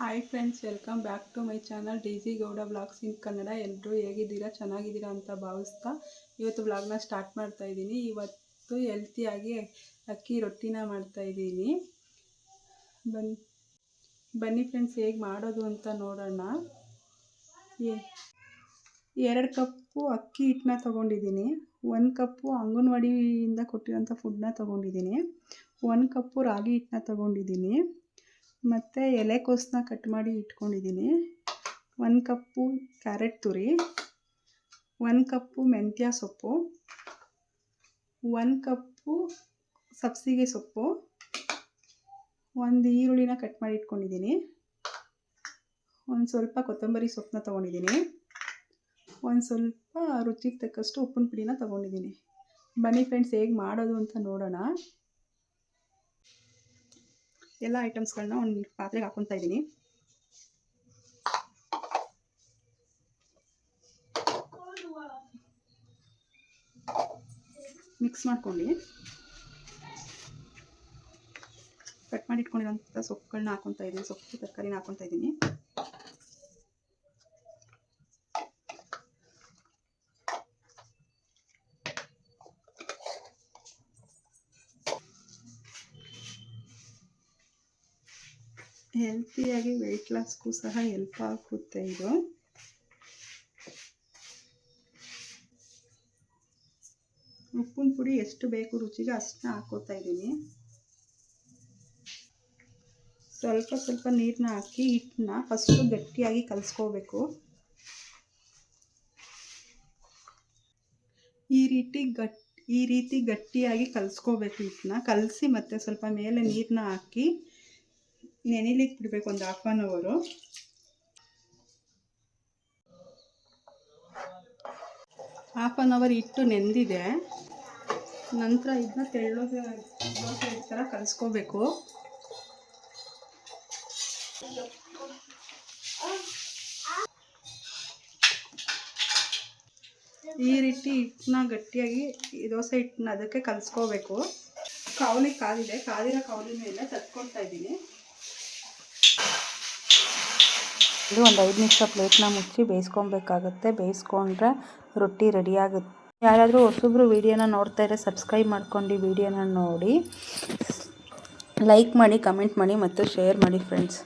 Hi friends welcome back to my channel D G Gowda blogs in Kannada ಎಲ್ಲರೂ ಹೇಗಿದ್ದೀರಾ, ಚೆನ್ನಾಗಿದ್ದೀರಾ ಅಂತ ಭಾವಿಸ್ತಾ ಇವತ್ತು ಬ್ಲಾಗ್ನ ಸ್ಟಾರ್ಟ್ ಮಾಡ್ತಾ ಇದ್ದೀನಿ. ಇವತ್ತು ಹೆಲ್ತಿಯಾಗಿ ಅಕ್ಕಿ ರೊಟ್ಟಿನ ಮಾಡ್ತಾ ಇದ್ದೀನಿ. ಬನ್ನಿ ಬನ್ನಿ ಫ್ರೆಂಡ್ಸ್ ಹೇಗೆ ಮಾಡೋದು ಅಂತ ನೋಡೋಣ. ಎರಡು ಕಪ್ಪು ಅಕ್ಕಿ ಹಿಟ್ಟನ್ನ ತೊಗೊಂಡಿದ್ದೀನಿ. ಒಂದು ಕಪ್ಪು ಅಂಗನವಾಡಿಯಿಂದ ಕೊಟ್ಟಿರೋಂಥ ಫುಡ್ನ ತೊಗೊಂಡಿದ್ದೀನಿ. ಒಂದು ಕಪ್ಪು ರಾಗಿ ಹಿಟ್ಟನ್ನ ತೊಗೊಂಡಿದ್ದೀನಿ. ಮತ್ತು ಎಲೆಕೋಸನ್ನ ಕಟ್ ಮಾಡಿ ಇಟ್ಕೊಂಡಿದ್ದೀನಿ. ಒಂದು ಕಪ್ಪು ಕ್ಯಾರೆಟ್ ತುರಿ, ಒಂದು ಕಪ್ಪು ಮೆಂತ್ಯ ಸೊಪ್ಪು, ಒಂದು ಕಪ್ಪು ಸಬ್ಸಿಗೆ ಸೊಪ್ಪು, ಒಂದು ಈರುಳ್ಳಿನ ಕಟ್ ಮಾಡಿ ಇಟ್ಕೊಂಡಿದ್ದೀನಿ. ಒಂದು ಸ್ವಲ್ಪ ಕೊತ್ತಂಬರಿ ಸೊಪ್ಪನ್ನ ತೊಗೊಂಡಿದ್ದೀನಿ. ಒಂದು ಸ್ವಲ್ಪ ರುಚಿಗೆ ತಕ್ಕಷ್ಟು ಉಪ್ಪಿನ ಪುಡಿನ ತೊಗೊಂಡಿದ್ದೀನಿ. ಬನ್ನಿ ಫ್ರೆಂಡ್ಸ್ ಹೇಗೆ ಮಾಡೋದು ಅಂತ ನೋಡೋಣ. ಎಲ್ಲ ಐಟಮ್ಸ್ಗಳನ್ನ ಒಂದು ಪಾತ್ರೆಗೆ ಹಾಕೊತಾ ಇದ್ದೀನಿ. ಮಿಕ್ಸ್ ಮಾಡ್ಕೊಂಡು ಕಟ್ ಮಾಡಿ ಇಟ್ಕೊಂಡಿರೋಂಥ ಸೊಪ್ಪುಗಳನ್ನ ಹಾಕೊತಾ ಇದ್ದೀನಿ. ಸೊಪ್ಪು, ತರಕಾರಿನ ಹಾಕೊತಾ ಇದ್ದೀನಿ. ಹೆಲ್ತಿಯಾಗಿ ವೆಯ್ಟ್ ಲಾಸ್ಗೂ ಸಹ ಹೆಲ್ಪ್ ಆಗುತ್ತೆ ಇದು. ಉಪ್ಪಿನ ಪುಡಿ ಎಷ್ಟು ಬೇಕು ರುಚಿಗೆ ಅಷ್ಟನ್ನ ಹಾಕೋತಾ ಇದ್ದೀನಿ. ಸ್ವಲ್ಪ ಸ್ವಲ್ಪ ನೀರನ್ನ ಹಾಕಿ ಹಿಟ್ಟನ್ನ ಫಸ್ಟು ಗಟ್ಟಿಯಾಗಿ ಕಲಿಸ್ಕೋಬೇಕು. ಈ ರೀತಿ ಗಟ್ಟಿ ಈ ರೀತಿ ಗಟ್ಟಿಯಾಗಿ ಕಲಿಸ್ಕೋಬೇಕು ಹಿಟ್ಟನ್ನ. ಕಲಸಿ ಮತ್ತು ಸ್ವಲ್ಪ ಮೇಲೆ ನೀರನ್ನ ಹಾಕಿ ನೆನಿಲಿಕ್ಕೆ ಬಿಡಬೇಕು ಒಂದು half an hour half an hour ಇಟ್ಟು ನೆಂದಿದೆ. ನಂತರ ಇದನ್ನ ತೆಳ್ಳಗೆ ದೋಸೆ ಥರ ಕಲಿಸ್ಕೋಬೇಕು. ಈ ರೀತಿ ಹಿಟ್ಟನ್ನ ಗಟ್ಟಿಯಾಗಿ ದೋಸೆ ಹಿಟ್ಟನ್ನ ಅದಕ್ಕೆ ಕಲಿಸ್ಕೋಬೇಕು. ಕಾವಲಿ ಕಾದಿದೆ ಕಾದಿರೋ ಕಾವಲಿ ಮೇಲೆ ತತ್ಕೊಳ್ತಾ ಇದ್ದೀನಿ. ಇದು ಒಂದು ಐದು ನಿಮಿಷ ಪ್ಲೇಟ್ನ ಮುಚ್ಚಿ ಬೇಯಿಸ್ಕೊಬೇಕಾಗುತ್ತೆ. ಬೇಯಿಸ್ಕೊಂಡ್ರೆ ರೊಟ್ಟಿ ರೆಡಿ ಆಗುತ್ತೆ ಯಾರಾದರೂ ಹೊಸಬ್ರು ವೀಡಿಯೋನ ನೋಡ್ತಾ ಇದ್ರೆ ಸಬ್ಸ್ಕ್ರೈಬ್ ಮಾಡ್ಕೊಂಡು ವಿಡಿಯೋನ ನೋಡಿ. ಲೈಕ್ ಮಾಡಿ, ಕಮೆಂಟ್ ಮಾಡಿ ಮತ್ತು ಶೇರ್ ಮಾಡಿ ಫ್ರೆಂಡ್ಸ್